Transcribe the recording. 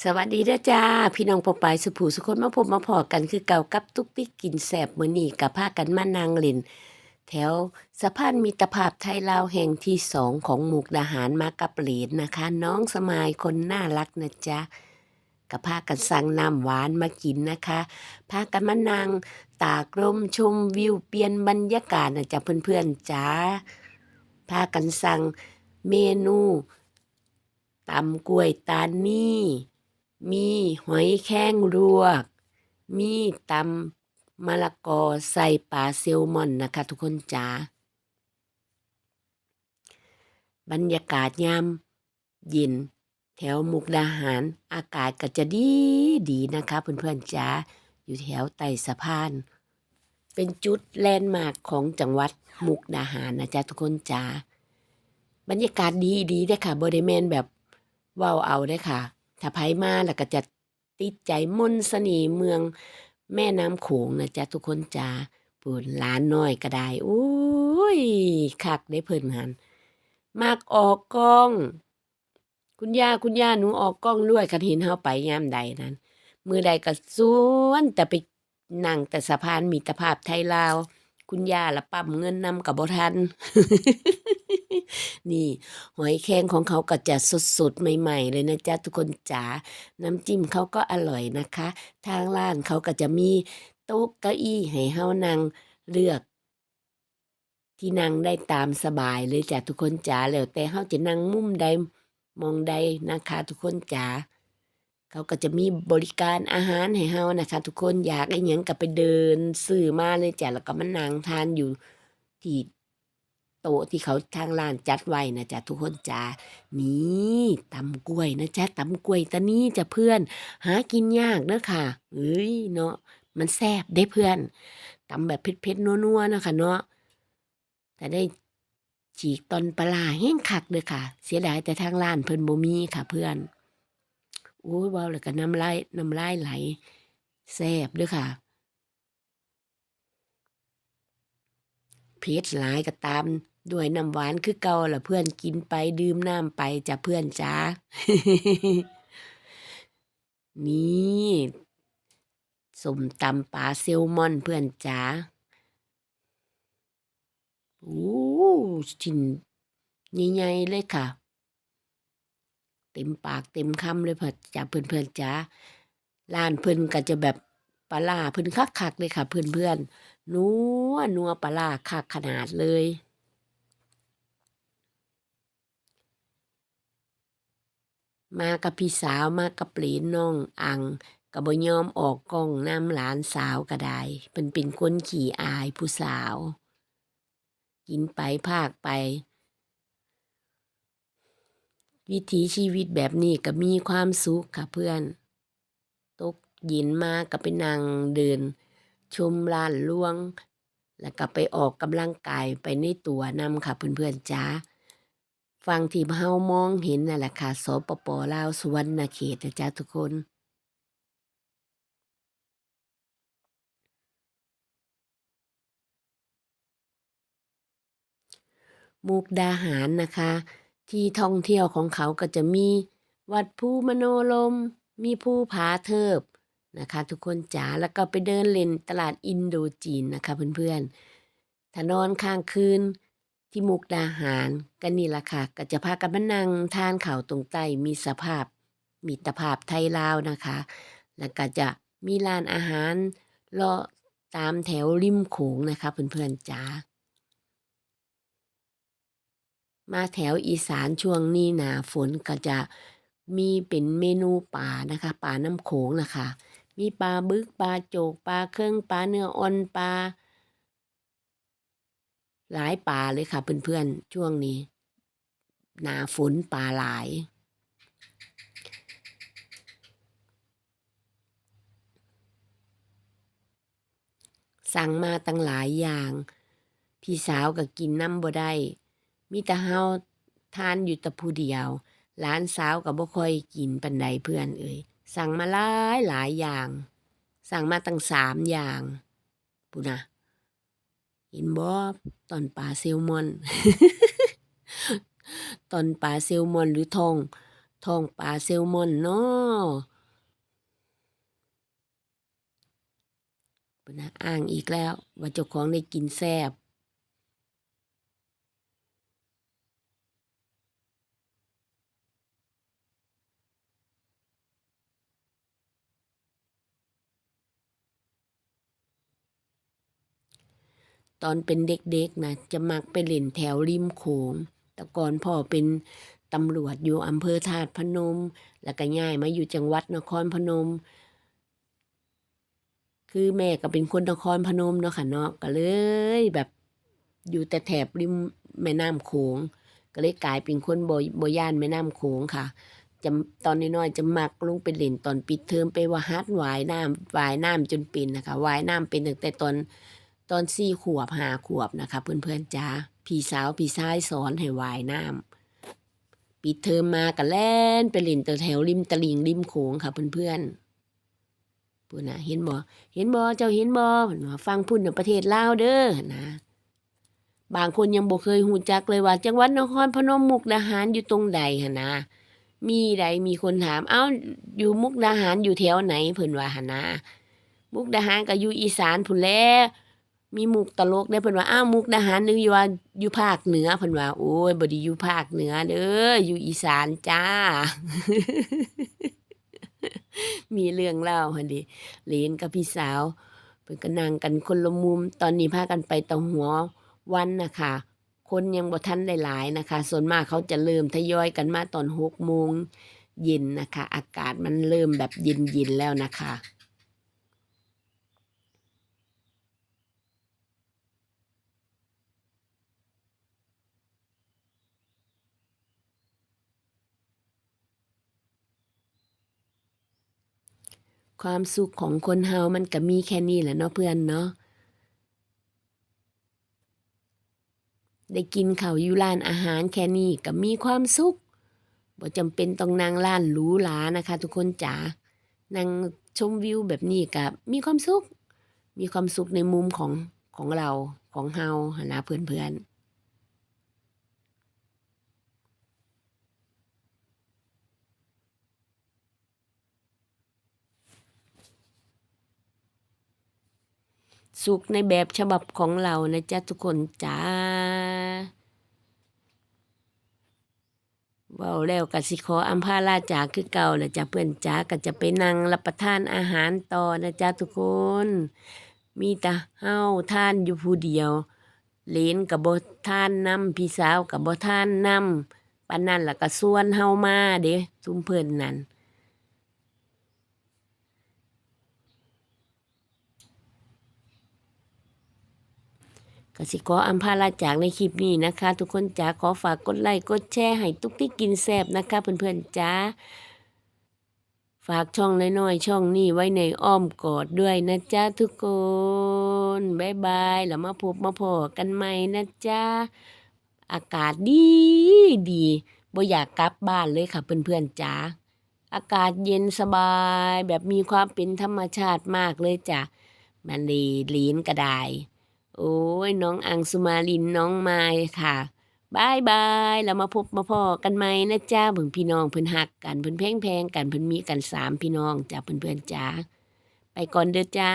สวัสดีเด้จ้า พี่น้องปอปายสุภูสุคนมาพบมาพอกันคือเก่ากับตุกติ๊กกินแสบมือนีกับพากันมานางล่นแถวสะพานมิตรภาพไทยลาวแห่งที่สองของหมุกดาหารมากับเหรียญนะคะ น้องสมายคนน่ารักนะจ๊ะกับพากันสั่งน้ำหวานมากินนะคะพากันมานางตากลมชมวิวเปลี่ยนบรรยากาศนะจ๊ะเพื่อนๆจ้าพากันสั่งเมนูตำกล้วยตานี มีหอยแข้งลวก มีตำมะละกอใส่ปลาแซลมอนนะคะทุกคนจ๋า บรรยากาศยามเย็นแถวมุกดาหารอากาศก็จะดีดีนะคะเพื่อนๆจ๋าอยู่แถวใต้สะพาน เป็นจุดแลนด์มาร์คของจังหวัดมุกดาหารนะจ๊ะทุกคนจ๋าบรรยากาศดีดีเด้ค่ะบริเวณแบบว้าเอาเด้ค่ะ ถ้าไผมาแล้วก็จะติดใจมนต์เสน่ห์เมือง แม่น้ำโขงนะจ๊ะทุกคนจ้าปูนหลานน้อยก็ได้อุ้ยคักได้เพิ่นหันมากออกกล้อง คุณย่าคุณย่าหนูออกกล้องรวยคันเห็นเฮาไปยามใดนั้น มือใดก็สวนแต่ไปนั่งแต่สะพานมิตรภาพไทยลาว คุณย่าละปั๊มเงินนำกับบ่ทัน นี่ หอยแครงของเขาก็จะสดๆใหม่ๆ เลยนะจ๊ะทุกคนจ๋าน้ำจิ้มเขาก็อร่อยนะคะ ทางร้านเขาก็จะมีโต๊ะเก้าอี้ให้เฮานั่งเลือกที่นั่งได้ตามสบายเลยจ้ะทุกคนจ๋าแล้วแต่เฮาจะนั่งมุมใดมองใดนะคะ ทุกคนจ๋าเขาก็จะมีบริการอาหารให้เฮานะคะ ทุกคนอยากไอ้หยังก็ไปเดินซื้อมาเลยจ้ะแล้วก็มานั่งทานอยู่ที่ โต๊ะที่เขาทางร้านจัดไว้นะจ๊ะทุกคนจ้านี่ตำกล้วยนะจ๊ะตำกล้วยตานี้จะเพื่อน หากินยากเด้อค่ะเอ้ยเนาะมันแซ่บได้เพื่อนตำแบบเผ็ดๆนัวๆนะคะเนาะแต่ได้ฉีกตอนปลาแห้งคักเด้อค่ะ เสียดายแต่ทางร้านเพิ่นบ่มีค่ะเพื่อนโอ้ยเว้าแล้วก็น้ำลายน้ำลายไหลแซ่บด้วยค่ะเพชรหลายก็ตาม ด้วยน้ำหวานคือเก่าล่ะเพื่อนกินไปดื่มน้ำไปจะเพื่อนจ้า นี่สมตำปลาแซลมอนเพื่อนจ้าโอ้ชิ้นใหญ่ๆเลยค่ะ เต็มปากเต็มคำเลยพ่อจ้าเพื่อนๆจ้าร้านเพื่อนก็จะแบบปลาร้าเพื่อนคักๆเลยค่ะ เพื่อนๆนัวนัวปลาร้าคักขนาดเลย มากับพี่สาวมากับเหลนน้องอังก็บ่ยอมออกกล้องน้ำหลานสาวก็ได้เพิ่นเป็นคนขี้อายผู้สาว กินไปพากไป วิถีชีวิตแบบนี้ก็มีความสุขค่ะเพื่อน ตกย็นมาก็ไปนั่งเดิน ชมลานหลวง แล้วก็ไปออกกำลังกายไปในตัวนำค่ะเพื่อนๆจ้า ฟังที่เฮามองเห็นนั่นแหละค่ะสปปลาวสุวรรณเขตนะจ๊ะทุกคน มุกดาหารนะคะ ที่ท่องเที่ยวของเขาก็จะมี วัดภูมโนลม มีภูผาเทิบนะคะ ทุกคนจ๋าแล้วก็ไปเดินเล่นตลาดอินโดจีนนะคะเพื่อนๆถ้านอนค้างคืน ที่มุกดาหารกันนี่ละค่ะก็จะพากันมานั่งทานข่าวตรงใต้มีสภาพมีตภาพไทยลาวนะคะ แล้วก็จะมีร้านอาหารเลาะตามแถวริมโขงนะคะเพื่อนๆจ๋ามาแถวอีสานช่วงนี้หนาฝนก็จะมีเป็นเมนูป่านะคะป่าน้ำโขงนะคะ มีปลาบึกปลาโจกปลาเครื่องปลาเนื้ออ่อนปลา หลายปลาเลยค่ะ เพื่อนๆ ช่วงนี้ หนาฝนปลาหลาย สั่งมาตั้งหลายอย่าง พี่สาวก็กินน้ำบ่ได้ มีแต่เฮาทานอยู่แต่ผู้เดียวหลานสาวก็บ่ค่อยกินปันใดเพื่อนเอ่ยสั่งมาหลายหลายอย่าง สั่งมาตั้งสามอย่างปุนะ เห็นบ่ตอนปลาแซลมอน ตอนปลาแซลมอนหรือทอง ทองปลาแซลมอนเนาะปนะอ้างอีกแล้ว ว่าเจ้าของได้กินแซบ ตอนเป็นเด็กๆนะจะมักไปเล่นแถวริมโขงแต่ก่อนพ่อเป็นตำรวจอยู่อำเภอธาตุพนม แล้วก็ย้ายมาอยู่จังหวัดนครพนม คือแม่ก็เป็นคนนครพนมเนาะค่ะเนาะก็เลยแบบอยู่แต่แถบริมแม่น้ำโขงก็เลยกลายเป็นคนบ่บ่ย่านแม่น้ำโขงค่ะจะตอนน้อยๆจะมักลงไปเล่นตอนปิดเทอมไปว่าฮัดวายน้ำวายน้ำจนเป็นนะคะวายน้ำเป็นตั้งแต่ตอน ตอนสี่ขวบหาขวบนะคะ เพื่อนๆจ้าพี่สาวพี่ชายสอนให้ว่ายน้ำปิดเทอมมาก็แล่นไปเล่นแถวริมตลิงริมโขงค่ะเพื่อนๆพูดนะเห็นบ่เห็นบ่เจ้าเห็นบ่เพิ่นว่าฟังพุ่นในประเทศลาวเด้อนะบางคนยังบ่เคยหูจักเลยว่า จังหวัดนครพนมมุกดาหารอยู่ตรงใดหั่นนะ มีใดมีคนถามเอ้าอยู่มุกดาหารอยู่แถวไหนเพิ่นว่าหนนะมุกดาหารก็อยู่อีสานพุ่นแล้ว มีมุกตลกได้เพิ่นว่าอ้าวมุกดาหารนึกอยู่ว่าอยู่ภาคเหนือเพิ่นว่าโอ้ยบ่ได้อยู่ภาคเหนือเด้ออยู่อีสานจ้า มีเรื่องเล่าหั่นดิเหลนกับพี่สาว เพิ่นก็นั่งกันคนละมุม ตอนนี้พากันไปตะหัววันนะคะคนยังบ่ทันได้หลายนะคะ ส่วนมากเขาจะเริ่มทยอยกันมาตอนหกโมงเย็นนะคะ อากาศมันเริ่มแบบเย็นๆแล้วนะคะ ความสุขของคนเฮามันก็มีแค่นี้แหละเนาะเพื่อนเนาะได้กินข้าวอยู่ร้านอาหารแค่นี้ก็มีความสุขบ่จำเป็นต้องนั่งร้านหรูหรานะคะ ทุกคนจ๋านั่งชมวิวแบบนี้ก็มีความสุข มีความสุขในมุมของของเราของเฮาหนนะเพื่อนๆ สุขในแบบฉบับของเรานะจ๊ะทุกคนจ้าว้าแล้วกสิขออำพาลาจากคือเก่าแหละจ้ะเพื่อนจ้าก็จะไปนั่งรับประทานอาหารต่อนะจ๊ะทุกคน มีแต่เฮาท่านอยู่ผู้เดียวเลนกับบ่านนํพี่สาวกับบ่านนํปานนั้นล่ะก็ส่วนเฮามาเด้ซุมเพิ่นนั่น ก็สิขออำพาลาจากในคลิปนี้นะคะ ทุกคนจ๋าขอฝากกดไลค์กดแชร์ให้ตุ๊กที่กินแซบนะคะ เพื่อนๆจ๋าฝากช่องน้อยๆช่องนี้ไว้ในอ้อมกอดด้วยนะจ๊ะทุกคนบ๊ายบายแล้วมาพบมาพอกันใหม่นะจ๊ะอากาศดีดีบ่อยากกลับบ้านเลยค่ะ เพื่อนๆจ๋าอากาศเย็นสบายแบบมีความเป็นธรรมชาติมากเลยจ้ะมันดีลีนก็ได้ โอ้ยน้องอังสุมาลินน้องไม้ค่ะบายบายแล้วมาพบมาพอกันใหม่นะจ้าเพิ่นพี่น้องเพิ่นหักกันเพิ่นแพงแพงกันเพิ่นมีกันสามพี่น้องจ้าเพื่อนเพื่อนจ้าไปก่อนเด้อจ้า